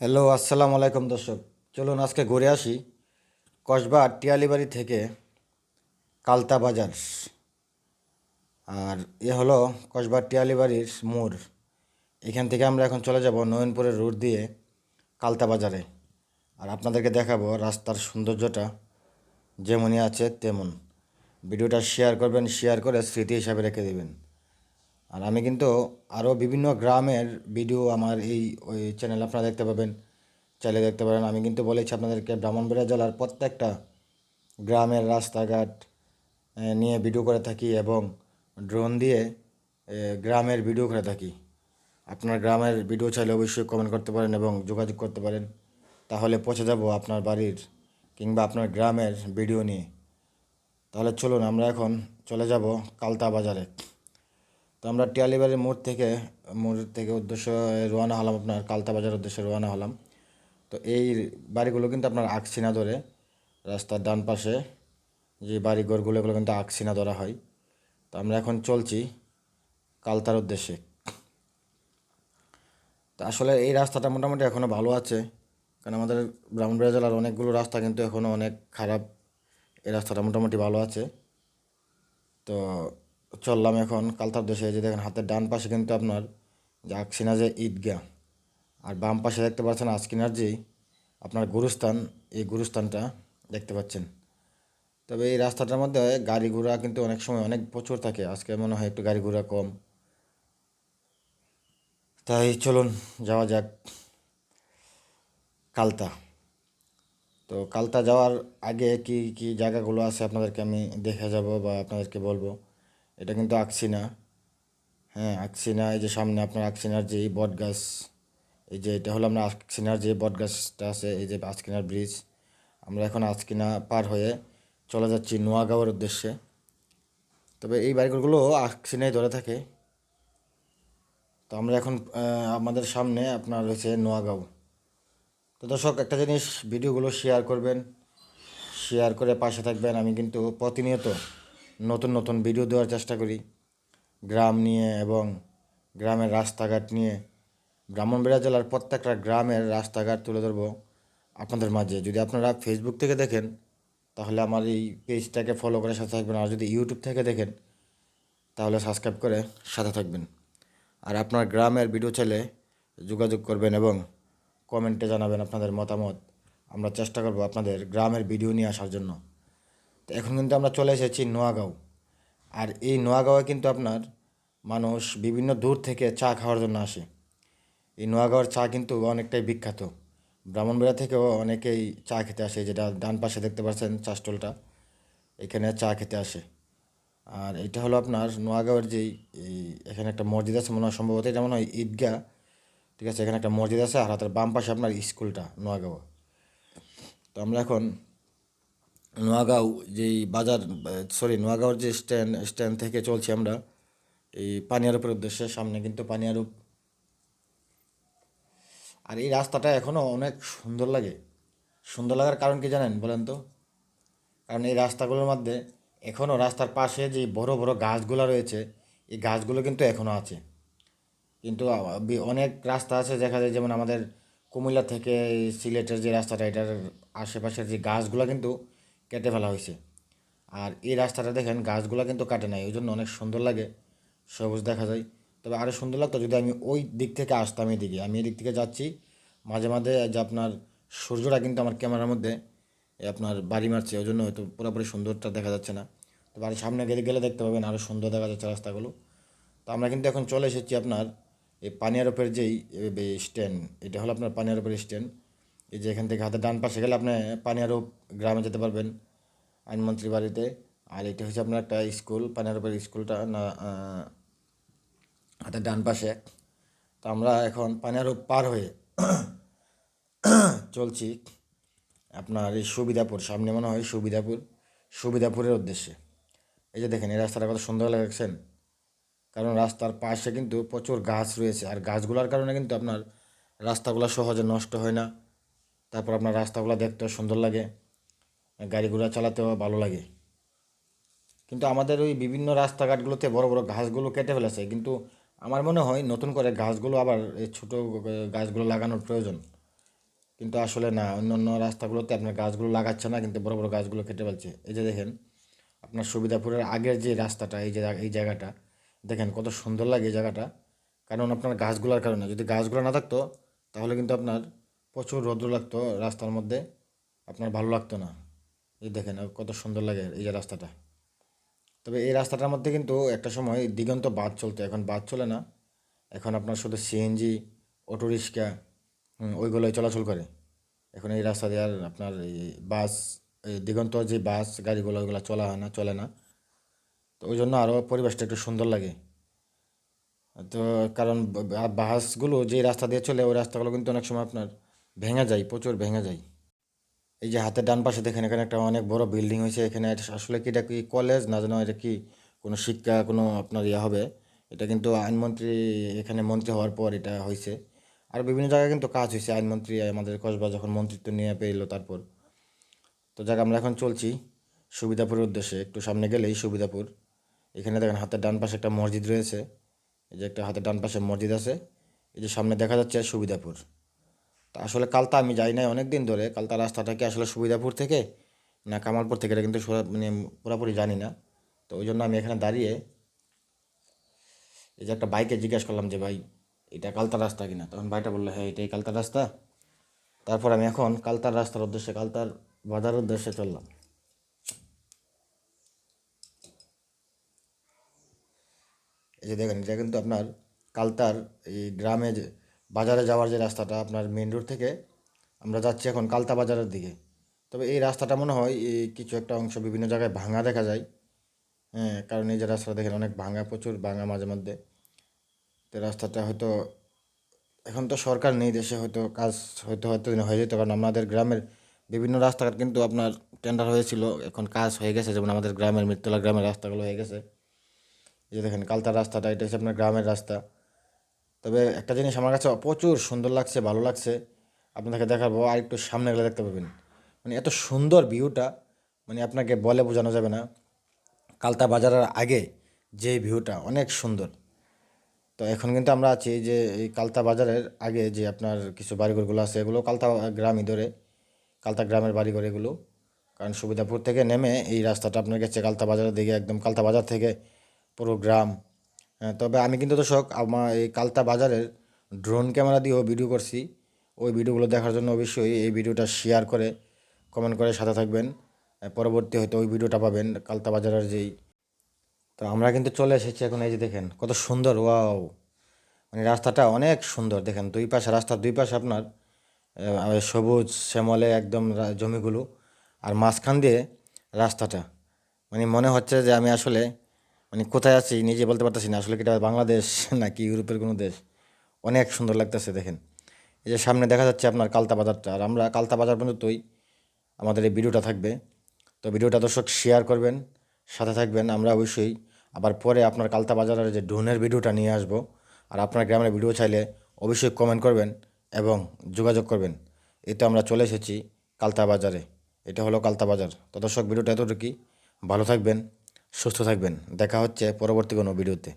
Hello, আসসালামু আলাইকুম দর্শক। চলুন আজকে ঘুরে আসি কসবা টিয়ালিবাড়ি থেকে কালতা বাজার। আর এ হলো কসবা টিয়ালিবাড়ির মোড়। এখান থেকে আমরা এখন চলে যাব নয়নপুরের রুট দিয়ে কালতা বাজারে। আর আপনাদেরকে দেখাবো রাস্তার সৌন্দর্যটা যেমনই আছে তেমন। ভিডিওটা শেয়ার করবেন, শেয়ার করে স্মৃতি হিসাবে রেখে দেবেন। আর আমি কিন্তু আরও বিভিন্ন গ্রামের ভিডিও আমার এই, ওই চ্যানেলে আপনারা দেখতে পাবেন। চাইলে দেখতে পারেন, আমি কিন্তু বলেছি আপনাদেরকে, ব্রাহ্মণবাড়িয়া জেলার প্রত্যেকটা গ্রামের রাস্তাঘাট নিয়ে ভিডিও করে থাকি এবং ড্রোন দিয়ে গ্রামের ভিডিও করে থাকি। আপনার গ্রামের ভিডিও চাইলে অবশ্যই কমেন্ট করতে পারেন এবং যোগাযোগ করতে পারেন। তাহলে পৌঁছে যাব আপনার বাড়ির কিংবা আপনার গ্রামের ভিডিও নিয়ে। তাহলে চলুন, আমরা এখন চলে যাব কালতা বাজারে। তো আমরা টিয়ালিবাড়ির মোড় থেকে মোড় থেকে উদ্দেশ্য রওনা হলাম আপনার কালতা বাজার উদ্দেশ্যে রওনা হলাম। তো এই বাড়িগুলো কিন্তু আপনার আকসিনা ধরে, রাস্তার ডান পাশে যে বাড়ি ঘরগুলো এগুলো কিন্তু আকসিনা ধরা হয়। তো আমরা এখন চলছি কালতার উদ্দেশ্যে। তো আসলে এই রাস্তাটা মোটামুটি এখনও ভালো আছে, কারণ আমাদের ব্রাহ্মণবাড়িয়া জেলার অনেকগুলো রাস্তা কিন্তু এখনও অনেক খারাপ। এই রাস্তাটা মোটামুটি ভালো আছে। তো চললাম এখন কালতার দেশে যে দেখেন হাতের ডান পাশে কিন্তু আপনার যে আকসিনা যে ঈদগাহ, আর বাম পাশে দেখতে পাচ্ছেন আজকিনার যে আপনার গুরুস্থান, এই গুরুস্থানটা দেখতে পাচ্ছেন। তবে এই রাস্তাটার মধ্যে গাড়ি ঘোড়া কিন্তু অনেক সময় অনেক প্রচুর থাকে, আজকে মনে হয় একটু গাড়ি ঘোড়া কম। তাই চলুন, যাওয়া যাক কালতা। তো কালতা যাওয়ার আগে কি কি জায়গাগুলো আছে আপনাদেরকে আমি দেখে যাব বা আপনাদেরকে বলব? এটা কিন্তু আকসিনা। হ্যাঁ আকসিনা, এই যে সামনে আপনার আকসিনার যে বট গাছ, এই যে এটা হলো আমরা আকসিনার যে বট গাছটা আছে, এই যে আজকিনার ব্রিজ। আমরা এখন আজকিনা পার হয়ে চলে যাচ্ছি নোয়াগাঁওয়ের উদ্দেশ্যে। তবে এই বাড়িঘরগুলো আকসিনায় ধরে থাকে। তো আমরা এখন আমাদের সামনে আপনার রয়েছে নোয়াগাঁও। তো দর্শক, একটা জিনিস, ভিডিওগুলো শেয়ার করবেন। শেয়ার করে পাশে থাকবেন। আমি কিন্তু প্রতিনিয়ত নতুন নতুন ভিডিও দেওয়ার চেষ্টা করি। গ্রাম নিয়ে এবং গ্রামের রাস্তাঘাট নিয়ে। ব্রাহ্মণবাড়িয়া জেলার প্রত্যেকটা গ্রামের রাস্তাঘাট তুলে ধরবো আপনাদের মাঝে। যদি আপনারা ফেসবুক থেকে দেখেন, তাহলে আমার এই পেজটাকে ফলো করে সাথে থাকবেন। আর যদি ইউটিউব থেকে দেখেন, তাহলে সাবস্ক্রাইব করে সাথে থাকবেন। আর আপনার গ্রামের ভিডিও চাইলে যোগাযোগ করবেন এবং কমেন্টে জানাবেন আপনাদের মতামত। আমরা চেষ্টা করব আপনাদের গ্রামের ভিডিও নিয়ে আসার জন্য। এখন কিন্তু আমরা চলে এসেছি নোয়াগাঁও। আর এই নোয়াগাঁওয়ে কিন্তু আপনার মানুষ বিভিন্ন দূর থেকে চা খাওয়ার জন্য আসে। এই নোয়াগাঁওয়ের চা কিন্তু অনেকটাই বিখ্যাত। ব্রাহ্মণবাড়িয়া থেকেও অনেকেই চা খেতে আসে, যেটা ডান পাশে দেখতে পাচ্ছেন চা স্টলটা, এখানে চা খেতে আসে। আর এটা হলো আপনার নোয়াগাঁওয়ের যেই, এই এখানে একটা মসজিদ আছে মনে হয় সম্ভবত এটা মনে হয় ঈদগাহ, ঠিক আছে? এখানে একটা মসজিদ আছে আর হাতের বাম পাশে আপনার স্কুলটা নোয়াগাঁও তো আমরা এখন নোয়াগাঁও যেই বাজার সরি নোয়াগাঁওর যে স্ট্যান্ড স্ট্যান্ড থেকে চলছি আমরা, এই পানিয়ারূপের উদ্দেশ্যে, সামনে কিন্তু পানিয়ারূপ। আর এই রাস্তাটা এখনও অনেক সুন্দর লাগে। সুন্দর লাগার কারণ কি জানেন বলেন তো? কারণ এই রাস্তাগুলোর মধ্যে এখনও রাস্তার পাশে যে বড় বড় গাছগুলো রয়েছে, এই গাছগুলো কিন্তু এখনও আছে। কিন্তু অনেক রাস্তা আছে, দেখা যায় যেমন আমাদের কুমিল্লা থেকে সিলেটের যে রাস্তাটা, এটার আশেপাশের যে গাছগুলো কিন্তু কেটে ফেলা হয়েছে। আর এই রাস্তাটা দেখেন, গাছগুলো কিন্তু কাটে নাই, ওই জন্য অনেক সুন্দর লাগে। সবুজ দেখা যায়। তবে আরও সুন্দর লাগতো যদি আমি ওই দিক থেকে আসতাম এদিকে। আমি এদিক থেকে যাচ্ছি, মাঝে মাঝে যে আপনার সূর্যটা কিন্তু আমার ক্যামেরার মধ্যে আপনার বাড়ি মারছে, ওই জন্য হয়তো পুরোপুরি সুন্দরটা দেখা যাচ্ছে না। তো বাড়ির সামনে গেলে গেলে দেখতে পাবেন আরও সুন্দর দেখা যাচ্ছে রাস্তাগুলো। তো আমরা কিন্তু এখন চলে এসেছি আপনার এই পানিয়ারোপের যেই স্ট্যান্ড, এটা হলো আপনার পানিয়ারোপের স্ট্যান্ড। এই যে এখান থেকে হাতে ডান পাশে গেলে আপনি পানিয়ারোপ গ্রামে যেতে পারবেন আইনমন্ত্রী বাড়িতে। আর এটা হচ্ছে আপনার একটা স্কুল, পানিয়ারোপের স্কুলটা না হাতের ডান পাশে। তো আমরা এখন পানিয়ারোপ পার হয়ে চলছি আপনার এই সুবিধাপুর, সামনে মনে হয় সুবিধাপুর, সুবিধাপুরের উদ্দেশ্যে। এই যে দেখেন, এই রাস্তাটা কত সুন্দর লাগছেন। কারণ রাস্তার পাশে কিন্তু প্রচুর গাছ রয়েছে, আর গাছগুলোর কারণে কিন্তু আপনার রাস্তাগুলো সহজে নষ্ট হয় না। তারপর আপনার রাস্তাগুলো দেখতেও সুন্দর লাগে গাড়ি ঘোড়া চালাতেও ভালো লাগে। কিন্তু আমাদের ওই বিভিন্ন রাস্তাঘাটগুলোতে বড় বড় ঘাসগুলো কেটে ফেলেছে, কিন্তু আমার মনে হয় নতুন করে গাছগুলো আবার এই ছোটো গাছগুলো লাগানোর প্রয়োজন। কিন্তু আসলে না, অন্য অন্য রাস্তাগুলোতে আপনার গাছগুলো লাগাচ্ছে না, কিন্তু বড় বড় গাছগুলো কেটে ফেলছে। এই যে দেখেন, আপনার সুবিধাপুরের আগের যে রাস্তাটা, এই যে এই জায়গাটা, দেখেন কত সুন্দর লাগে এই জায়গাটা। কারণ আপনার গাছগুলোর কারণে, যদি গাছগুলো না থাকতো, তাহলে কিন্তু আপনার প্রচুর রৌদ্র লাগতো রাস্তার মধ্যে, আপনার ভালো লাগতো না। এই দেখেন কত সুন্দর লাগে এই যে রাস্তাটা। তবে এই রাস্তাটার মধ্যে কিন্তু একটা সময় দিগন্ত বাদ চলতো, এখন বাস চলে না। এখন আপনার শুধু সিএনজি অটো রিক্সা ওইগুলোই চলাচল করে। এখন এই রাস্তা দিয়ে আর আপনার এই বাস দিগন্ত যে বাস, গাড়িগুলো, ওইগুলো চলা হয় না, চলে না। তো ওই জন্য আরও পরিবেশটা একটু সুন্দর লাগে। তো কারণ বাসগুলো যে রাস্তা দিয়ে চলে, ওই রাস্তাগুলো কিন্তু অনেক সময় আপনার ভেঙে যায়, প্রচুর ভেঙে যায়। এই যে হাতের ডান পাশে দেখেন, এখানে একটা অনেক বড় বিল্ডিং হয়েছে, এখানে আসলে কি এটা কি কলেজ না জানো এটা কি কোনো শিক্ষা, কোনো আপনার ইয়ে হবে? এটা কিন্তু আইনমন্ত্রী, এখানে মন্ত্রী হওয়ার পর এটা হয়েছে। আর বিভিন্ন জায়গায় কিন্তু কাজ হয়েছে, আইনমন্ত্রী, আমাদের কসবা যখন মন্ত্রিত্ব নিয়ে পেরলো তারপর। তো যাক, আমরা এখন চলছি সুবিধাপুরের উদ্দেশ্যে। একটু সামনে গেলেই সুবিধাপুর। এখানে দেখেন হাতের ডান পাশে একটা মসজিদ রয়েছে। এই যে একটা হাতের ডান পাশে মসজিদ আছে। এই যে সামনে দেখা যাচ্ছে সুবিধাপুর। আসলে কালতা আমি যাই নাই অনেক দিন ধরে। কালতা রাস্তাটা কি আসলে সুবিধাপুর থেকে? না কামালপুর থেকে? এটা কিন্তু মানে পুরোপুরি জানি না। তো ওই জন্য আমি এখানে দাঁড়িয়ে এই যে একটা বাইকে জিজ্ঞেস করলাম যে, ভাই, এটা কালতা রাস্তা কিনা? তখন ভাইটা বলল হ্যাঁ এটাই কালতা রাস্তা। তারপর আমি এখন কালতার রাস্তার উদ্দেশ্যে, কালতার বাজার উদ্দেশ্যে চললাম। এই যে দেখেন, এটা কিন্তু আপনার কালতার এই গ্রামে যে বাজারে যাওয়ার যে রাস্তাটা আপনার মেন রোড থেকে, আমরা যাচ্ছি এখন কালতা বাজারের দিকে। তবে এই রাস্তাটা মনে হয়, এই কিছু একটা অংশ বিভিন্ন জায়গায় ভাঙা দেখা যায়। হ্যাঁ কারণ এই যে রাস্তাটা দেখেন, অনেক ভাঙা প্রচুর, ভাঙা মাঝে মধ্যে। তো রাস্তাটা হয়তো, এখন তো সরকার নেই, দেশে হয়তো কাজ হয়তো হয়তো হয়ে যেত। কারণ আমাদের গ্রামের বিভিন্ন রাস্তাঘাট কিন্তু আপনার টেন্ডার হয়েছিল, এখন কাজ হয়ে গেছে। যেমন আমাদের গ্রামের মিরতলা গ্রামের রাস্তাগুলো হয়ে গেছে। এই যে দেখেন, কালতার রাস্তাটা, এটা হচ্ছে আপনার গ্রামের রাস্তা। তবে একটা জিনিস আমার কাছে প্রচুর সুন্দর লাগছে, ভালো লাগছে। আপনাদেরকে দেখাবো আর একটু সামনে গেলে দেখতে পাবেন। মানে এত সুন্দর ভিউটা মানে আপনাকে বলে বোঝানো যাবে না। কালতা বাজারের আগে যে ভিউটা, অনেক সুন্দর। তো এখন কিন্তু আমরা আছি যে এই কালতা বাজারের আগে যে আপনার কিছু বাড়িঘরগুলো আছে, এগুলো কালতা গ্রামই ধরে। কালতা গ্রামের বাড়িঘর এগুলো। কারণ সুবিধাপুর থেকে নেমে এই রাস্তাটা আপনার গেছে কালতা বাজারের দিকে, একদম কালতা বাজার থেকে পুরো গ্রাম। তবে আমি কিন্তু দর্শক আমার এই কালতা বাজারের ড্রোন ক্যামেরা দিয়েও ভিডিও করছি। ওই ভিডিওগুলো দেখার জন্য অবশ্যই এই ভিডিওটা শেয়ার করে কমেন্ট করে সাথে থাকবেন। পরবর্তী হয়তো ওই ভিডিওটা পাবেন, কালতা বাজারের যেই। তো আমরা কিন্তু চলে এসেছি এখন, এই যে দেখেন, কত সুন্দর, ওয়াও। মানে রাস্তাটা অনেক সুন্দর, দেখেন, দুই পাশে, রাস্তার দুই পাশে আপনার সবুজ শ্যামলে একদম জমিগুলো। আর মাঝখান দিয়ে রাস্তাটা। মানে মনে হচ্ছে যে আমি আসলে মানে কোথায় আছি নিজে বলতে পারতেছি না, আসলে এটা বাংলাদেশ নাকি ইউরোপের কোনো দেশ? অনেক সুন্দর লাগতেছে, দেখেন। এই যে সামনে দেখা যাচ্ছে আপনার কালতা বাজারটা, আর আমরা কালতা বাজার পর্যন্তই আমাদের এই ভিডিওটা থাকবে। তো ভিডিওটা দর্শক শেয়ার করবেন, সাথে থাকবেন, আমরা অবশ্যই আবার পরে আপনার কালতা বাজারের যে ড্রোনের ভিডিওটা নিয়ে আসব। আর আপনার গ্রামের ভিডিও চাইলে অবশ্যই কমেন্ট করবেন এবং যোগাযোগ করবেন। এই তো আমরা চলে এসেছি কালতা বাজারে, এটা হলো কালতা বাজার। তো দর্শক, ভিডিওটা এতটুকুই। ভালো থাকবেন। সুস্থ থাকবেন। দেখা হচ্ছে পরবর্তী কোনো ভিডিওতে।